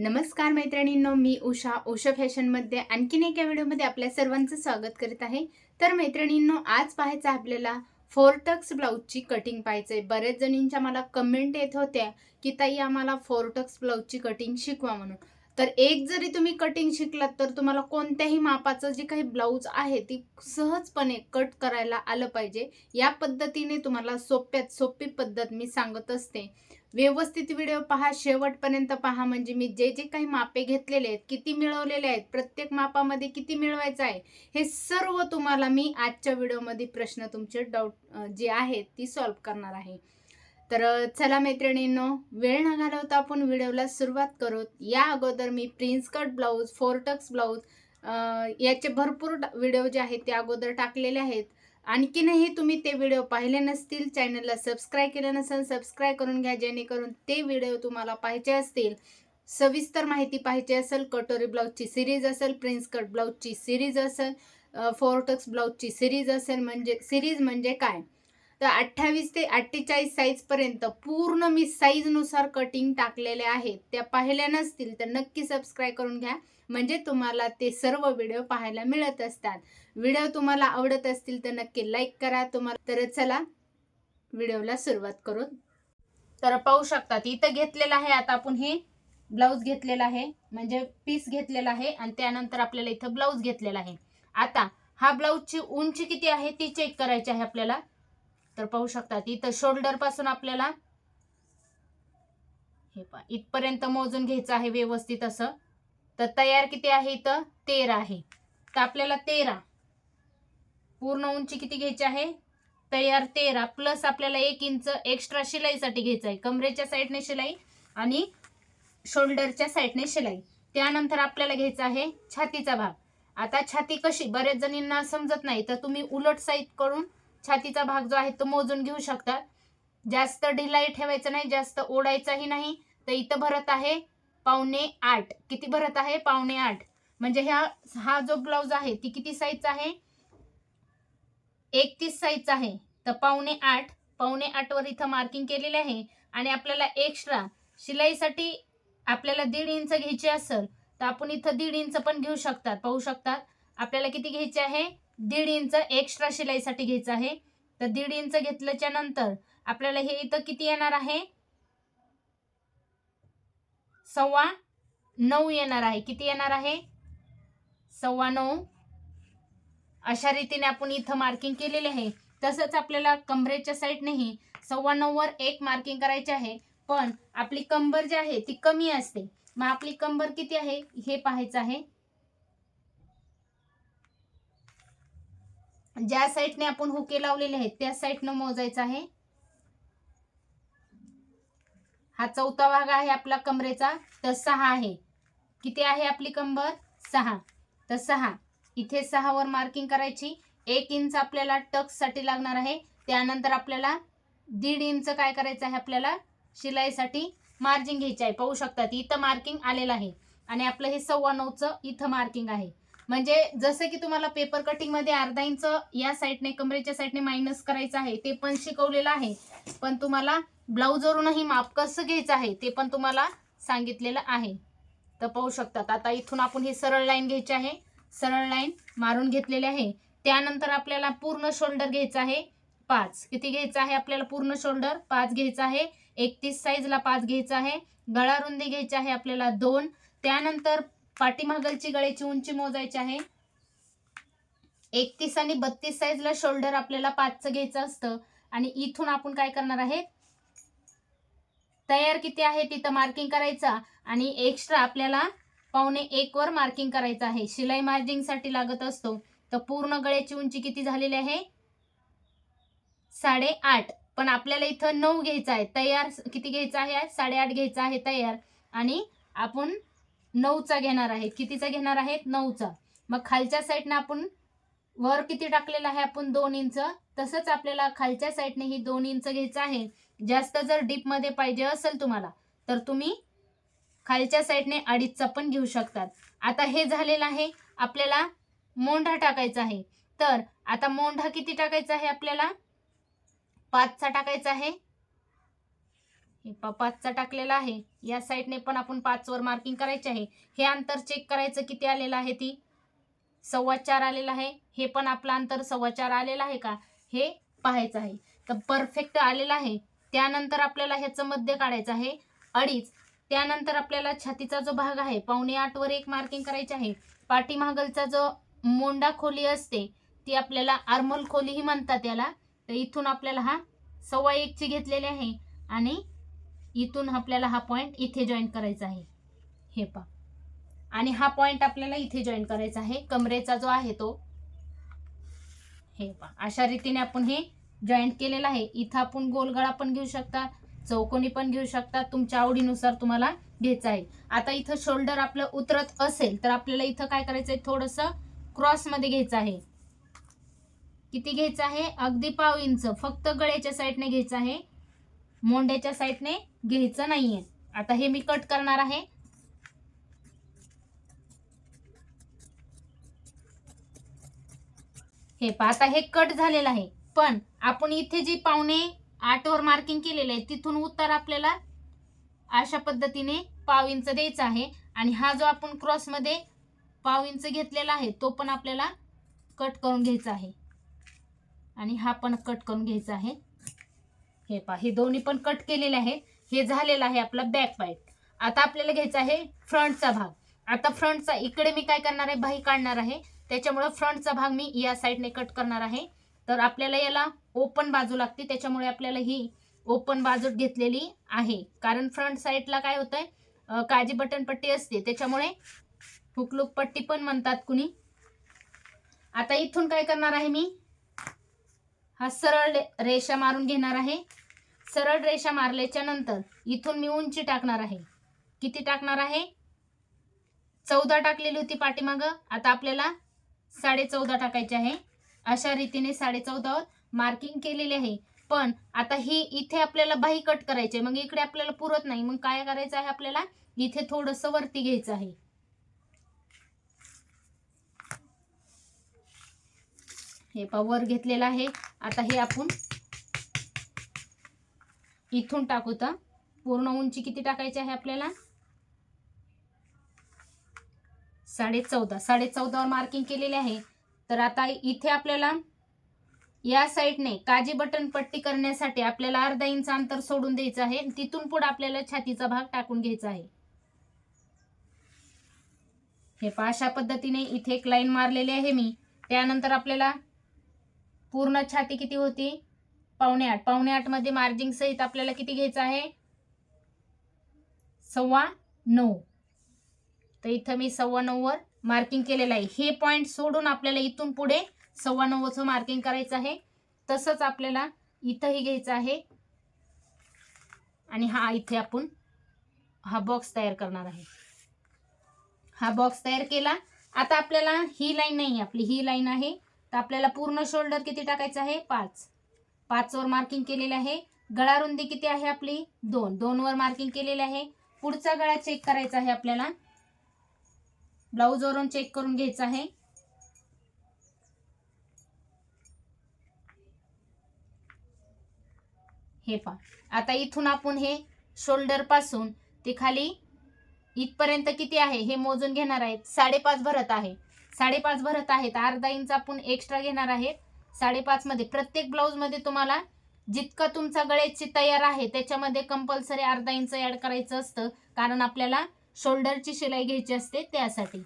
नमस्कार मैत्रिणींनो मी उषा उषा फॅशनमध्ये आणखीन एका व्हिडिओमध्ये आपल्या सर्वांचं स्वागत करीत आहे. तर मैत्रिणींनो आज पाहायचं आहे आपल्याला फोर टक्स ब्लाऊजची कटिंग पाहायचं आहे. बरेच जणींच्या मला कमेंट येत होत्या की ताई आम्हाला फोर टक्स ब्लाऊजची कटिंग शिकवा म्हणून. तर एक जरी तुम्ही कटिंग शिकलात तर तुम्हाला कोणत्याही मापाचं जे काही ब्लाऊज आहे ती सहजपणे कट करायला आलं पाहिजे. या पद्धतीने तुम्हाला सोप्यात सोपी पद्धत मी सांगत असते. व्यवस्थित व्हिडिओ पहा शेवटपर्यंत पहा. म्हणजे मी जे जे काही मापे घेतलेले आहेत किती मिळवलेले आहेत प्रत्येक मापामध्ये किती मिळवायचं आहे हे सर्व तुम्हाला मी आजच्या व्हिडिओमध्ये प्रश्न तुमचे डाऊट जे आहेत ती सॉल्व्ह करणार आहे. तर चला मैत्रिणींनो वेळ न घालवता आपण व्हिडिओला सुरुवात करू. या अगोदर मी prince cut blouse four tucks blouse याचे भरपूर व्हिडिओ जे आहेत ते अगोदर टाकलेले आहेत. आणखीनही तुम्ही ते व्हिडिओ पाहिले नसतील चॅनलला सबस्क्राईब केलं नसेल सबस्क्राईब करून घ्या जेणेकरून ते व्हिडिओ तुम्हाला पाहिजे असतील. सविस्तर माहिती पाहिजे असेल कटोरी ब्लाऊजची सिरीज असेल प्रिन्स कट ब्लाऊजची सिरीज असेल फोरटक्स ब्लाऊजची सिरीज असेल म्हणजे सिरीज म्हणजे काय? तर अठ्ठावीस ते अठ्ठेचाळीस साईजपर्यंत पूर्ण मी साईजनुसार कटिंग टाकलेले आहेत. त्या पाहिल्या नसतील तर नक्की सबस्क्राईब करून घ्या. म्हणजे तुम्हाला ते सर्व व्हिडिओ पाहायला मिळत असतात. व्हिडिओ तुम्हाला आवडत असतील तर नक्की लाईक करा. तुम्हाला तर चला व्हिडिओला सुरुवात करून तर पाहू शकतात इथं घेतलेलं आहे आता आपण हे. ब्लाऊज घेतलेला आहे म्हणजे पीस घेतलेला आहे आणि त्यानंतर आपल्याला इथं ब्लाऊज घेतलेला आहे. आता हा ब्लाऊजची उंची किती आहे ती चेक करायची आहे आपल्याला. तर पाहू शकतात इथं शोल्डरपासून आपल्याला हे पा इथपर्यंत मोजून घ्यायचं आहे व्यवस्थित असं. तर तयार किती आहे इथं? तेरा आहे. तर आपल्याला तेरा. पूर्ण उंची किती घ्यायची आहे? तयार तेरा प्लस आपल्याला एक इंच एक्स्ट्रा शिलाईसाठी घ्यायचं आहे. कमरेच्या साईडने शिलाई आणि शोल्डरच्या साईडने शिलाई. त्यानंतर आपल्याला घ्यायचा आहे छातीचा भाग. आता छाती कशी? बऱ्याच जणींना समजत नाही तर तुम्ही उलट साईड करून छातीचा भाग जो आहे तो मोजून घेऊ शकता. जास्त ढिलाई ठेवायचं नाही जास्त ओढायचाही नाही. तर इथं भरत आहे पावणे आठ. किती भरत आहे? पावणे आठ. म्हणजे ह्या हा जो ब्लाऊज आहे ती किती साईजचा आहे? एकतीस साईजचा आहे. तर पावणे आठ पावणे आठवर इथं मार्किंग केलेले आहे. आणि आपल्याला एक्स्ट्रा शिलाईसाठी आपल्याला दीड इंच घ्यायची असेल तर आपण इथं दीड इंच पण घेऊ शकतात पाहू शकतात आपल्याला किती घ्यायचे आहे? दीड इंच एक्स्ट्रा शिलाईसाठी घ्यायचं आहे. तर दीड इंच घेतल्याच्या नंतर आपल्याला हे इथं किती येणार आहे? सव्वा नऊ येणार आहे. किती येणार आहे? सव्वा नऊ. अशा रीतीने आपण इथं मार्किंग केलेले आहे. तसंच आपल्याला कमरेच्या साईडनेही सव्वा नऊवर एक मार्किंग करायचे आहे. पण आपली कंबर जी आहे ती कमी असते. मग आपली कंबर किती आहे? हे पाहायचं आहे. ज्या साईडने आपण हुके लावलेले आहेत त्या साईडनं मोजायचं आहे. हा चौथा भाग आहे आपला कमरेचा. तर सहा आहे. किती आहे आपली कंबर? सहा. तर सहा. इथे सहावर मार्किंग करायची. एक इंच आपल्याला टक्ससाठी लागणार आहे. त्यानंतर आपल्याला दीड इंच काय करायचं आहे आपल्याला? शिलाईसाठी मार्जिन घ्यायची आहे. पाहू शकतात इथं मार्किंग आलेलं आहे. आणि आपलं हे सव्वा नऊचं इथं मार्किंग आहे. म्हणजे जसं की तुम्हाला पेपर कटिंगमध्ये अर्धा इंच या साईडने कमरेच्या साईडने मायनस करायचं आहे ते पण शिकवलेलं आहे. पण तुम्हाला ब्लाऊजवरूनही माप कसं घ्यायचं आहे ते पण तुम्हाला सांगितलेलं आहे. तर पाहू शकतात. आता इथून आपण ही सरळ लाईन घ्यायची आहे. सरळ लाईन मारून घेतलेली आहे. त्यानंतर आपल्याला पूर्ण शोल्डर घ्यायचा आहे पाच. किती घ्यायचं आहे? आपल्याला पूर्ण शोल्डर पाच घ्यायचं आहे. एकतीस साईजला पाच घ्यायचं आहे. गळा रुंदी घ्यायची आहे आपल्याला दोन. त्यानंतर पाठीमागलची गळ्याची उंची मोजायची आहे. एकतीस आणि बत्तीस साईजला शोल्डर आपल्याला पाचचं घ्यायचं असतं. आणि इथून आपण काय करणार आहे? तयार किती आहे तिथं मार्किंग करायचा. आणि एक्स्ट्रा आपल्याला पावणे एक वर मार्किंग करायचं आहे. शिलाई मार्जिंगसाठी लागत असतो. तर पूर्ण गळ्याची उंची किती झालेली आहे? साडेआठ. पण आपल्याला इथं नऊ घ्यायचं आहे. तयार किती घ्यायचं आहे? साडेआठ घ्यायचं आहे तयार. आणि आपण नऊचा घेणार आहे. कितीचा घेणार आहेत नऊचा. मग खालच्या साईडनं आपण वर किती टाकलेलं आहे? आपण दोन इंच. तसंच आपल्याला खालच्या साईडने ही दोन इंच घ्यायचं आहे. जास्त जर डीपमध्ये पाहिजे असेल तुम्हाला तर तुम्ही खालच्या साईडने अडीचचा पण घेऊ शकतात. आता हे झालेलं आहे आपल्याला मोंढा टाकायचा आहे. तर आता मोंढा किती टाकायचा आहे आपल्याला? पाचचा टाकायचा आहे. हे पा पाचचा टाकलेला आहे. या साईडने पण आपण पाचवर मार्किंग करायचे आहे. हे अंतर चेक करायचं किती आलेलं आहे ती? सव्वा चार आलेलं आहे. हे पण आपलं अंतर सव्वा चार आलेलं आहे का? हे पाहायचं आहे. तर परफेक्ट आलेलं आहे. त्यानंतर आपल्याला ह्याचं मध्य काढायचं आहे. अडीच. त्यानंतर आपल्याला छातीचा जो भाग आहे पावणे आठवर एक मार्किंग करायचे आहे. पाठीमागलचा जो मोंडा खोली असते ती आपल्याला आर्मल खोलीही म्हणतात याला. तर इथून आपल्याला हा सव्वा एकची घेतलेली आहे आणि इथून आपल्याला हा पॉईंट इथे जॉईन करायचा आहे. हे पा आणि हा पॉईंट आपल्याला इथे जॉईन करायचा आहे. कमरेचा जो आहे तो. हे पा अशा रीतीने आपण हे जॉईंट केलेलं आहे. इथं आपण गोलगळा पण घेऊ शकता. चौकोनी पण घेऊ शकता. तुमच्या आवडीनुसार तुम्हाला घ्यायचं आहे. आता इथं शोल्डर आपलं उतरत असेल तर आपल्याला इथं काय करायचं आहे थोडंसं क्रॉसमध्ये घ्यायचं आहे. किती घ्यायचं आहे? अगदी पाव इंच. फक्त गळ्याच्या साईडने घ्यायचं आहे. मोंड्याच्या साईडने घ्यायचं नाहीये. आता हे मी कट करणार आहे. हे पहा आता हे कट झालेलं आहे. पण आपण इथे जी पावणे आठवर मार्किंग केलेलं आहे. तिथून उत्तर आपल्याला अशा पद्धतीने पाव इंच द्यायचा आहे. आणि हा जो आपण क्रॉसमध्ये पाव इंच घेतलेला आहे तो पण आपल्याला कट करून घ्यायचा आहे. आणि हा पण कट करून घ्यायचा आहे. हे पहा हे दोन्ही पण कट केलेले आहे. हे झालेलं आहे आपला बॅक पाईट आता आपल्याला घ्यायचा आहे फ्रंटचा भाग. आता फ्रंटचा इकडे मी काय करणार आहे? बाही काढणार आहे. त्याच्यामुळं फ्रंटचा भाग मी या साईडने कट करणार आहे. तर आपल्याला याला ओपन बाजू लागते त्याच्यामुळे आपल्याला ही ओपन बाजू घेतलेली आहे. कारण फ्रंट साईडला काय होतंय काजी बटन पट्टी असते त्याच्यामुळे हुकलूक पट्टी पण म्हणतात कुणी. आता इथून काय करणार आहे मी? हा सरळ रेषा मारून घेणार आहे. सरळ रेषा मारल्याच्या नंतर इथून मी उंची टाकणार आहे. किती टाकणार आहे? चौदा टाकलेली होती पाठीमागं. आता आपल्याला साडे चौदा टाकायची आहे. अशा रीतीने साडे चौदावर मार्किंग केलेली आहे. पण आता ही इथे आपल्याला बाही कट करायची आहे मग इकडे आपल्याला पुरत नाही. मग काय करायचं आहे आपल्याला? इथे थोडंसं वरती घ्यायचं आहे. हे पा वर घेतलेलं आहे. आता हे आपण इथून टाकू तर. पूर्ण उंची किती टाकायची आहे आपल्याला? साडे चौदा. साडे चौदावर मार्किंग केलेले आहे. तर आता इथे आपल्याला या साईडने काजी बटन पट्टी करण्यासाठी आपल्याला अर्धा इंच अंतर सोडून द्यायचं आहे. तिथून पुढे आपल्याला छातीचा भाग टाकून घ्यायचा आहे. हे पहा अशा पद्धतीने इथे एक लाईन मारलेली आहे मी. त्यानंतर आपल्याला पूर्ण छाती किती होती? पावणे आठ. पावणे आठमध्ये मार्जिंग सहित आपल्याला किती घ्यायचं आहे? सव्वा नऊ. तर इथं मी सव्वा नऊवर मार्किंग केलेलं आहे. हे पॉईंट सोडून आपल्याला इथून पुढे सव्वा नव्वदचं मार्किंग करायचं आहे. तसंच आपल्याला इथंही घ्यायचं आहे. आणि हा इथे आपण हा बॉक्स तयार करणार आहे. हा बॉक्स तयार केला. आता आपल्याला ही लाईन नाही आपली. ही लाईन आहे. तर आपल्याला पूर्ण शोल्डर किती टाकायचं आहे? पाच. पाचवर मार्किंग केलेले आहे. गळा रुंदी किती आहे आपली? दोन. दोनवर मार्किंग केलेले आहे. पुढचा गळा चेक करायचा आहे आपल्याला. ब्लाऊजवरून चेक करून घ्यायचं आहे. हे पा आता इथून आपण हे शोल्डरपासून ते खाली इथपर्यंत किती आहे हे मोजून घेणार आहेत. साडेपाच भरत आहे. साडेपाच भरत आहेत. अर्धा इंच आपण एक्स्ट्रा घेणार आहेत साडेपाच मध्ये प्रत्येक ब्लाऊजमध्ये तुम्हाला जितकं तुमचा गळ्याची तयार आहे त्याच्यामध्ये कंपल्सरी अर्धा इंच ऍड करायचं असतं. कारण आपल्याला शोल्डरची शिलाई घ्यायची असते त्यासाठी.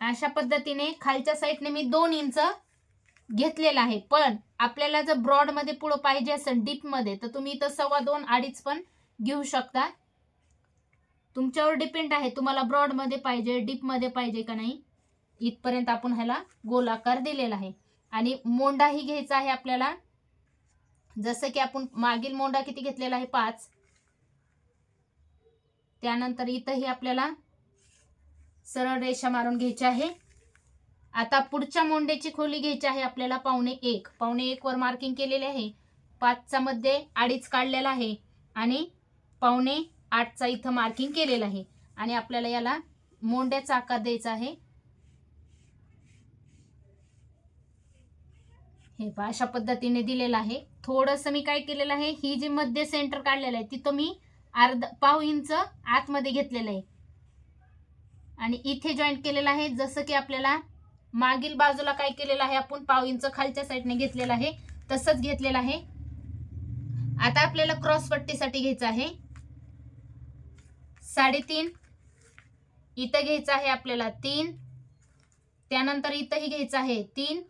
अशा पद्धतीने खालच्या साईडने मी दोन इंच घेतलेला आहे. पण आपल्याला जर ब्रॉडमध्ये पुढं पाहिजे असेल डीपमध्ये तर तुम्ही इथं सव्वा दोन अडीच पण घेऊ शकता. तुमच्यावर डिपेंड आहे तुम्हाला ब्रॉडमध्ये पाहिजे डीपमध्ये पाहिजे का नाही इथपर्यंत आपण ह्याला गोलाकार दिलेला आहे. आणि मोंडाही घ्यायचा आहे आपल्याला. जसं की आपण मागील मोंडा किती घेतलेला आहे? पाच. त्यानंतर इथंही आपल्याला सरळ रेषा मारून घ्यायची आहे. आता पुढच्या मोंडेची खोली घ्यायची आहे आपल्याला पावणे एक. पावणे एक वर मार्किंग केलेले आहे. पाचचा मध्ये अडीच काढलेला आहे आणि पावणे आठचा इथं मार्किंग केलेलं आहे. आणि आपल्याला याला मोंड्याचा आकार द्यायचा आहे. हे अशा पद्धतीने दिलेला आहे. थोडंसं मी काय केलेलं आहे ही जी मध्य सेंटर काढलेलं आहे तिथं मी अर्ध पाव इंच आतमध्ये घेतलेलं आहे. आणि इथे जॉईंट केलेलं आहे जसं की आपल्याला मागील बाजूला काय केलेलं आहे आपण पाव इंच खालच्या साईडने घेतलेलं आहे तसंच घेतलेलं आहे. आता आपल्याला क्रॉस पट्टीसाठी घ्यायचं आहे. साडेतीन इथं घ्यायचं आहे आपल्याला तीन त्यानंतर इथंही घ्यायचं आहे तीन.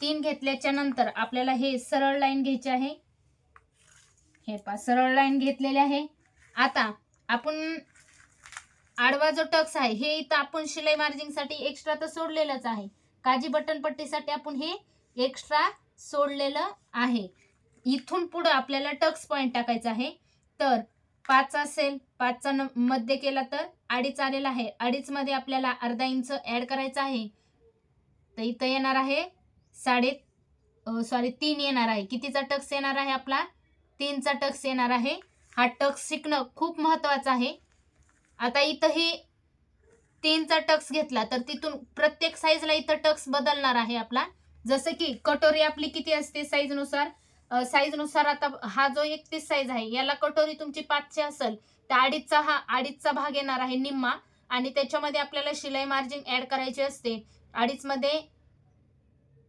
तीन घेतल्याच्या नंतर आपल्याला हे सरळ लाईन घ्यायची आहे. हे पा सरळ लाईन घेतलेले आहे. आता आपण आडवा जो टक्स आहे हे इथं आपण शिलाई मार्जिंगसाठी एक्स्ट्रा तर सोडलेलंच आहे. काजी बटन पट्टीसाठी आपण हे एक्स्ट्रा सोडलेलं आहे. इथून पुढं आपल्याला टक्स पॉईंट टाकायचा आहे. तर पाच असेल पाचचा न मध्ये केला तर अडीच आलेला आहे. अडीचमध्ये आपल्याला अर्धा इंच ॲड करायचं आहे. तर इथं येणार आहे साडे सॉरी तीन येणार आहे. कितीचा टक्स येणार आहे आपला? तीनचा टक्स येणार आहे. हा टक्स शिकणं खूप महत्त्वाचं आहे. आता इथं हे तीनचा टक्स घेतला तर तिथून प्रत्येक साईजला इथं टक्स बदलणार आहे आपला. जसं की कटोरी आपली किती असते साईजनुसार साईजनुसार आता हा जो एकतीस साईज आहे याला कटोरी तुमची पाचशे असेल तर अडीचचा हा अडीचचा भाग येणार आहे निम्मा. आणि त्याच्यामध्ये आपल्याला शिलाई मार्जिन ॲड करायची असते. अडीचमध्ये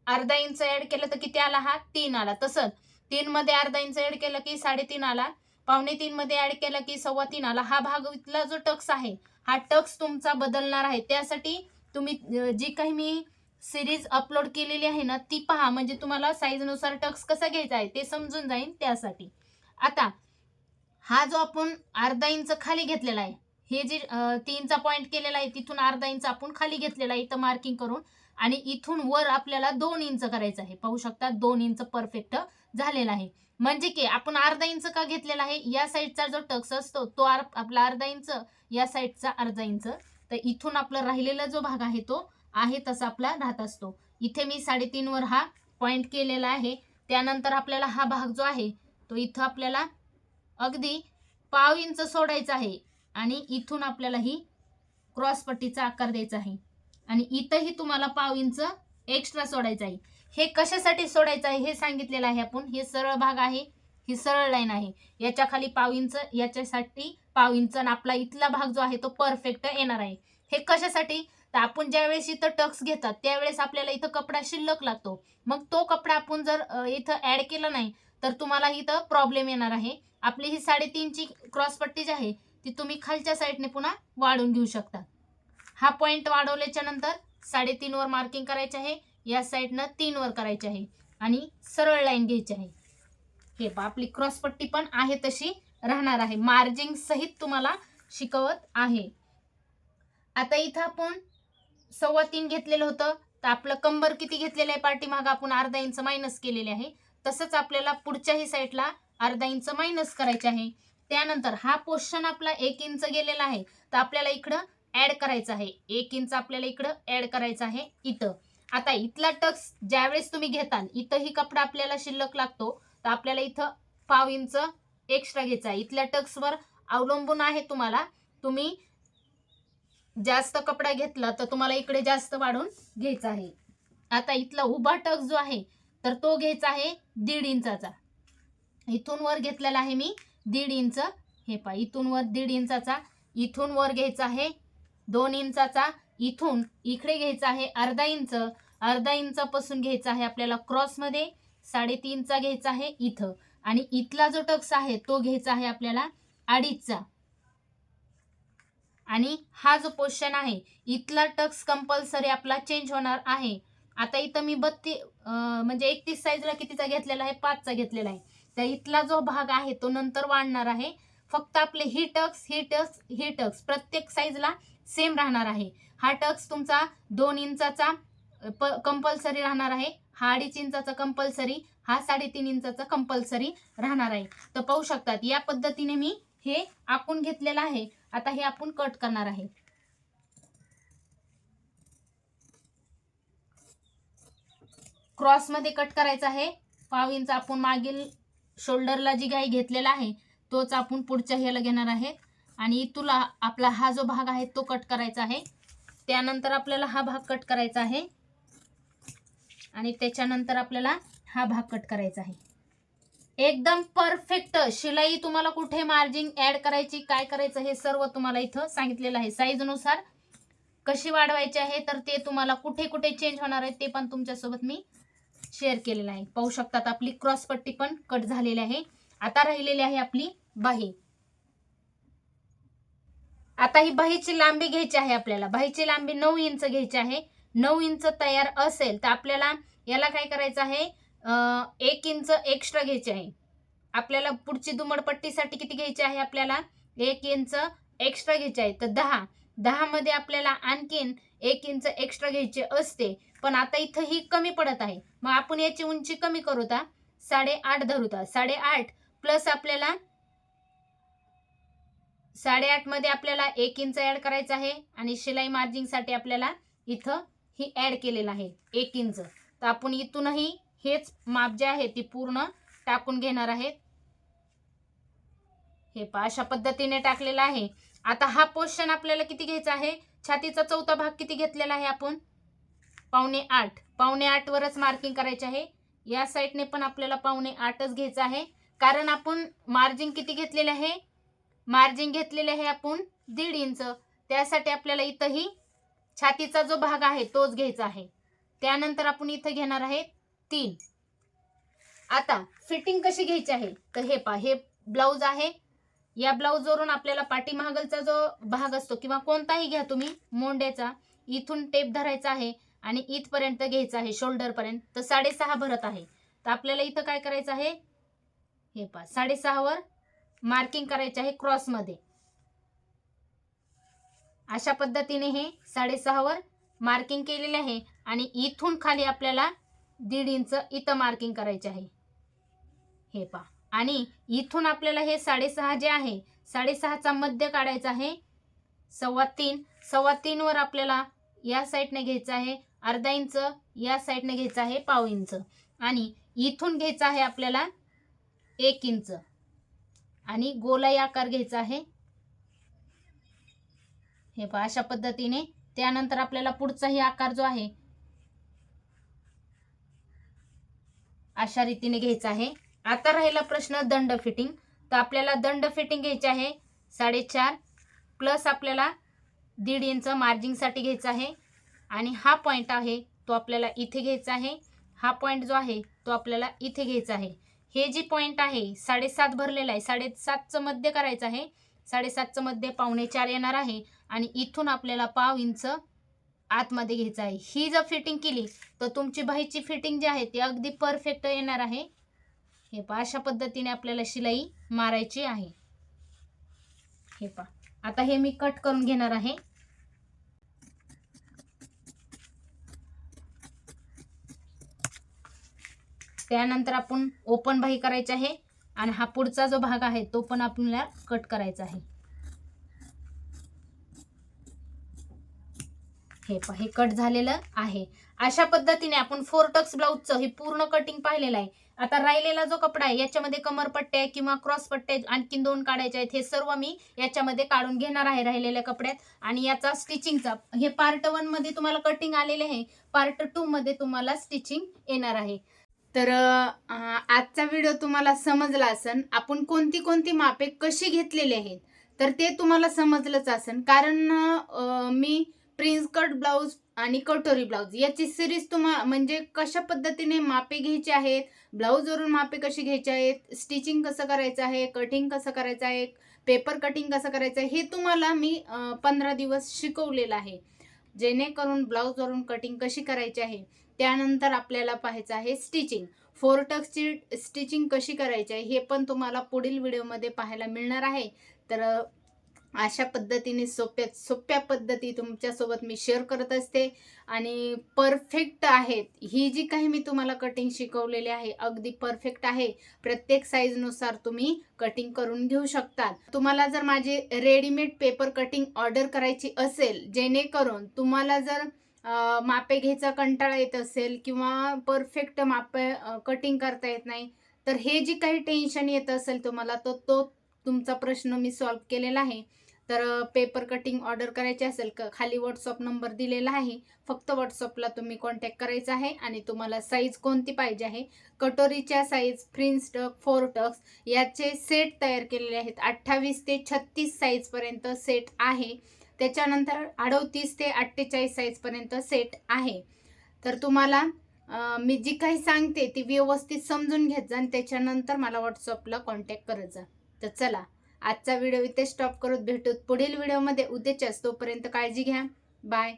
अर्धा इंच ॲड केलं तर किती आला हा? तीन आला. तसंच तीनमध्ये अर्धा इंच ॲड केलं की साडेतीन आला. पावणे तीनमध्ये ॲड केलं की सव्वा तीन आला. हा भाग इथला जो टक्स आहे हा टक्स तुमचा बदलणार आहे. त्यासाठी तुम्ही जी काही मी सिरीज अपलोड केलेली आहे ना ती पहा. म्हणजे तुम्हाला साईजनुसार टक्स कसा घ्यायचा आहे ते समजून जाईल त्यासाठी. आता हा जो आपण अर्धा इंच खाली घेतलेला आहे हे जे तीनचा पॉईंट केलेला आहे तिथून अर्धा इंच आपण खाली घेतलेला आहे इथं मार्किंग करून. आणि इथून वर आपल्याला दोन इंच करायचं आहे. पाहू शकता दोन इंच परफेक्ट झालेला आहे. म्हणजे की आपण अर्धा इंच का घेतलेला आहे? या साईडचा जो टक्स असतो तो आर आपला अर्धा इंच या साईडचा अर्धा इंच. तर इथून आपला राहिलेला जो भाग आहे तो आहे तसा आपला राहत असतो. इथे मी साडेतीनवर हा पॉईंट केलेला आहे. त्यानंतर आपल्याला हा भाग जो आहे तो इथं आपल्याला अगदी पाव इंच सोडायचा आहे. आणि इथून आपल्याला ही क्रॉस पट्टीचा आकार द्यायचा आहे. आणि इथंही तुम्हाला पाव इंच एक्स्ट्रा सोडायचं आहे. हे कशासाठी सोडायचं आहे? हे सांगितलेलं आहे आपण. हे सरळ भाग आहे. ही सरळ लाईन आहे. याच्या खाली पाव इंच याच्यासाठी पाव इंच आणि आपला इथला भाग जो आहे तो परफेक्ट येणार आहे. हे कशासाठी? तर आपण ज्यावेळेस इथं टक्स घेतात त्यावेळेस आपल्याला इथं कपडा शिल्लक लागतो. मग तो कपडा आपण जर इथं ॲड केला नाही तर तुम्हाला इथं प्रॉब्लेम येणार आहे. आपली ही साडेतीनची क्रॉस पट्टी जी आहे ती तुम्ही खालच्या साईडने पुन्हा वाढून घेऊ शकता. हा पॉईंट वाढवल्याच्या नंतर साडेतीनवर मार्किंग करायचं आहे. या साईडनं तीनवर करायचे आहे आणि सरळ लाईन घ्यायची आहे. हे पहा आपली क्रॉसपट्टी पण आहे तशी राहणार आहे. मार्जिंग सहित तुम्हाला शिकवत आहे. आता इथं आपण सव्वा तीन घेतलेलं होतं तर आपलं कंबर किती घेतलेलं आहे पाठीमाग? आपण अर्धा इंच मायनस केलेले आहे. तसंच आपल्याला पुढच्याही साईडला अर्धा इंच मायनस करायचे आहे. त्यानंतर हा पोर्शन आपला एक इंच गेलेला आहे. तर आपल्याला इकडं ॲड करायचं आहे. एक इंच आपल्याला इकडं ॲड करायचं आहे. इथं. आता इथला टक्स ज्यावेळेस तुम्ही घेताल इथंही कपडा आपल्याला शिल्लक लागतो तर आपल्याला इथं पाव इंच एक्स्ट्रा घ्यायचा आहे. इथल्या टक्सवर अवलंबून आहे तुम्हाला. तुम्ही जास्त कपडा घेतला तर तुम्हाला इकडे जास्त वाढून घ्यायचा आहे. आता इथला उभा टक्स जो आहे तर तो घ्यायचा आहे दीड इंचाचा. इथून वर घेतलेला आहे मी दीड इंच. हे पा इथून वर दीड इंचाचा इथून वर घ्यायचा आहे दोन इंचाचा इथून इकडे घ्यायचा आहे अर्धा इंच. अर्धा इंचापासून घ्यायचा आहे आपल्याला क्रॉसमध्ये. साडेतीनचा घ्यायचा आहे इथं. आणि इथला जो टक्स आहे तो घ्यायचा आहे आपल्याला अडीचचा. आणि हा जो पोर्शन आहे इथला टक्स कंपल्सरी आपला चेंज होणार आहे. आता इथं मी बत्ती म्हणजे एकतीस साईजला कितीचा घेतलेला आहे? पाचचा घेतलेला आहे. तर इथला जो भाग आहे तो नंतर वाढणार आहे. फक्त आपले ही टक्स ही टक्स ही टक्स प्रत्येक साईजला सेम राहणार आहे. हा टक्स तुमचा दोन इंचाचा प कंपल्सरी राहणार आहे. हा अडीच इंचाचा कंपल्सरी हा साडेतीन इंचाचा कंपल्सरी राहणार आहे. तर पाहू शकतात या पद्धतीने मी हे आखून घेतलेलं आहे. आता हे आपण कट करणार आहे. क्रॉसमध्ये कट करायचं आहे. पाव इंच आपण मागील शोल्डरला जी गाई घेतलेला आहे तोच आपण पुढच्या ह्याला घेणार आहे. आणि तुला आपला हा जो भाग आहे तो कट करायचा आहे. त्यानंतर आपल्याला हा भाग कट करायचा आहे. आणि त्याच्यानंतर आपल्याला हा भाग कट करायचा आहे. एकदम परफेक्ट शिलाई तुम्हाला कुठे मार्जिन ऍड करायची काय करायचं हे सर्व तुम्हाला इथं सांगितलेलं आहे. साईजनुसार कशी वाढवायची आहे तर ते तुम्हाला कुठे कुठे चेंज होणार आहे ते पण तुमच्यासोबत मी शेअर केलेलं आहे. पाहू शकतात आपली क्रॉसपट्टी पण कट झालेली आहे. आता राहिलेली आहे आपली बाही. आता ही बाहीची लांबी घ्यायची आहे आपल्याला. बाहीची लांबी नऊ इंच घ्यायची आहे. नऊ इंच तयार असेल तर आपल्याला याला काय करायचं आहे? एक इंच एक्स्ट्रा घ्यायचे आहे. आपल्याला पुढची दुमडपट्टीसाठी किती घ्यायची आहे आपल्याला? एक इंच एक्स्ट्रा घ्यायचे आहे. तर दहा. दहा मध्ये आपल्याला आणखीन एक इंच एक्स्ट्रा घ्यायचे असते. पण आता इथं ही कमी पडत आहे. मग आपण याची उंची कमी करू ता साडेआठ धरूता. साडेआठ प्लस आपल्याला साडेआठमध्ये आपल्याला एक इंच ॲड करायचं आहे आणि शिलाई मार्जिंगसाठी आपल्याला इथं ही ॲड केलेलं आहे एक इंच तर आपण इथूनही हेच माप जे आहे ती पूर्ण टाकून घेणार आहेत हे पा अशा पद्धतीने टाकलेलं आहे. आता हा पोर्शन आपल्याला किती घ्यायचा आहे? छातीचा चौथा भाग किती घेतलेला आहे आपण? पावणे आठ. पावणे आठवरच मार्किंग करायचे आहे. या साईडने पण आपल्याला पावणे आठच घ्यायचं आहे. कारण आपण मार्जिन किती घेतलेलं आहे? मार्जिन घेतलेले आहे आपण दीड इंच. त्यासाठी आपल्याला इथंही छातीचा जो भाग आहे तोच घ्यायचा आहे. त्यानंतर आपण इथं घेणार आहे तीन. आता फिटिंग कशी घ्यायची आहे? तर हे पहा हे ब्लाऊज आहे. या ब्लाऊजवरून आपल्याला पाठीमागलचा जो भाग असतो किंवा कोणताही घ्या तुम्ही मोंड्याचा इथून टेप धरायचा आहे आणि इथपर्यंत घ्यायचा आहे शोल्डरपर्यंत तर साडेसहा भरत आहे. तर आपल्याला इथं काय करायचं आहे? हे पहा साडेसहावर मार्किंग करायचे आहे क्रॉसमध्ये अशा पद्धतीने हे साडेसहावर मार्किंग केलेले आहे आणि इथून खाली आपल्याला दीड इंच इथं मार्किंग करायचे आहे. हे पहा. आणि इथून आपल्याला हे साडेसहा जे आहे साडेसहाचा मध्य काढायचा आहे. सव्वा तीन. सव्वा तीनवर आपल्याला या साईडने घ्यायचं आहे अर्धा इंच या साईडने घ्यायचं आहे पाव इंच. आणि इथून घ्यायचं आहे आपल्याला एक इंच. आणि गोलाई आकार घ्यायचा आहे. हे पहा अशा पद्धतीने त्यानंतर आपल्याला पुढचाही आकार जो आहे अशा रीतीने घ्यायचा आहे. आता राहिला प्रश्न दंड फिटिंग. तर आपल्याला दंड फिटिंग घ्यायची आहे. साडेचार प्लस आपल्याला दीड इंच मार्जिंगसाठी घ्यायचा आहे. आणि हा पॉईंट आहे तो आपल्याला इथे घ्यायचा आहे. हा पॉईंट जो आहे तो आपल्याला इथे घ्यायचा आहे. हे जी पॉईंट आहे साडेसात भरलेलं आहे. साडेसातचं मध्य करायचं आहे. साडेसातचं मध्य पावणे चार येणार आहे. आणि इथून आपल्याला पाव इंच आतमध्ये घ्यायचं आहे. ही जर फिटिंग केली तर तुमची बाहीची फिटिंग जी आहे ती अगदी परफेक्ट येणार आहे. हे पहा अशा पद्धतीने आपल्याला शिलाई मारायची आहे. हे पहा. आता हे मी कट करून घेणार आहे. त्यानंतर आपण ओपन बाही करायची आहे आणि हा पुढचा जो भाग आहे तो पण आपल्याला कट करायचा आहे. हे पहा हे कट झालेलं आहे. अशा पद्धतीने आपण फोर टक्स ब्लाऊजचं हे पूर्ण कटिंग पाहिलेलं आहे. आता राहिलेला जो कपडा आहे याच्यामध्ये कमरपट्ट्या किंवा क्रॉस आणखीन दोन काढायचे आहेत हे सर्व मी याच्यामध्ये काढून घेणार आहे राहिलेल्या कपड्यात. आणि याचा स्टिचिंगचा हे पार्ट वनमध्ये तुम्हाला कटिंग आलेले आहे पार्ट टू मध्ये तुम्हाला स्टिचिंग येणार आहे. तर आजचा व्हिडिओ तुम्हाला समजला असन आपण कोणती कोणती मापे कशी घेतलेली आहेत तर ते तुम्हाला समजलंच असन. कारण मी प्रिन्स कट ब्लाऊज आणि कटोरी ब्लाऊज याची सिरीज तुम्हा म्हणजे कशा पद्धतीने मापे घ्यायची आहेत ब्लाऊजवरून मापे कशी घ्यायचे आहेत स्टिचिंग कसं करायचं आहे कटिंग कसं करायचं आहे पेपर कटिंग कसं करायचं आहे हे तुम्हाला मी पंधरा दिवस शिकवलेलं आहे. जेणेकरून ब्लाऊजवरून कटिंग कशी करायची आहे त्यानंतर आपल्याला पाहायचं आहे स्टिचिंग. फोर टक्सची स्टिचिंग कशी करायची आहे हे पण तुम्हाला पुढील व्हिडिओमध्ये पाहायला मिळणार आहे. तर अशा पद्धतीने सोप्या सोप्या पद्धती तुमच्यासोबत मी शेअर करत असते. आणि परफेक्ट आहेत. ही जी काही मी तुम्हाला कटिंग शिकवलेली आहे अगदी परफेक्ट आहे. प्रत्येक साईजनुसार तुम्ही कटिंग करून घेऊ शकतात. तुम्हाला जर माझे रेडीमेड पेपर कटिंग ऑर्डर करायची असेल जेणेकरून तुम्हाला जर मापे घ्यायचा कंटाळा येत असेल किंवा परफेक्ट मापे कटिंग करता येत नाही तर हे जी काही टेन्शन येत असेल तुम्हाला तो तो तुमचा प्रश्न मी सॉल्व्ह केलेला आहे. तर पेपर कटिंग ऑर्डर करायची असेल का खाली व्हॉट्सअप नंबर दिलेला आहे. फक्त व्हॉट्सअपला तुम्ही कॉन्टॅक्ट करायचा आहे आणि तुम्हाला साईज कोणती पाहिजे आहे? कटोरीच्या साईज फ्रिन्स टक फोर टक्स याचे सेट तयार केलेले आहेत. अठ्ठावीस ते छत्तीस साईजपर्यंत सेट आहे. त्याच्यानंतर अडोतीस ते अठ्ठेचाळीस साईजपर्यंत सेट आहे. तर तुम्हाला मी जी काही सांगते ती व्यवस्थित समजून घेत जा आणि त्याच्यानंतर मला व्हॉट्सअपला कॉन्टॅक्ट करत जा. तर चला आजचा व्हिडिओ इथे स्टॉप करत भेटू पुढील व्हिडिओमध्ये उद्याच्याच तोपर्यंत काळजी घ्या. बाय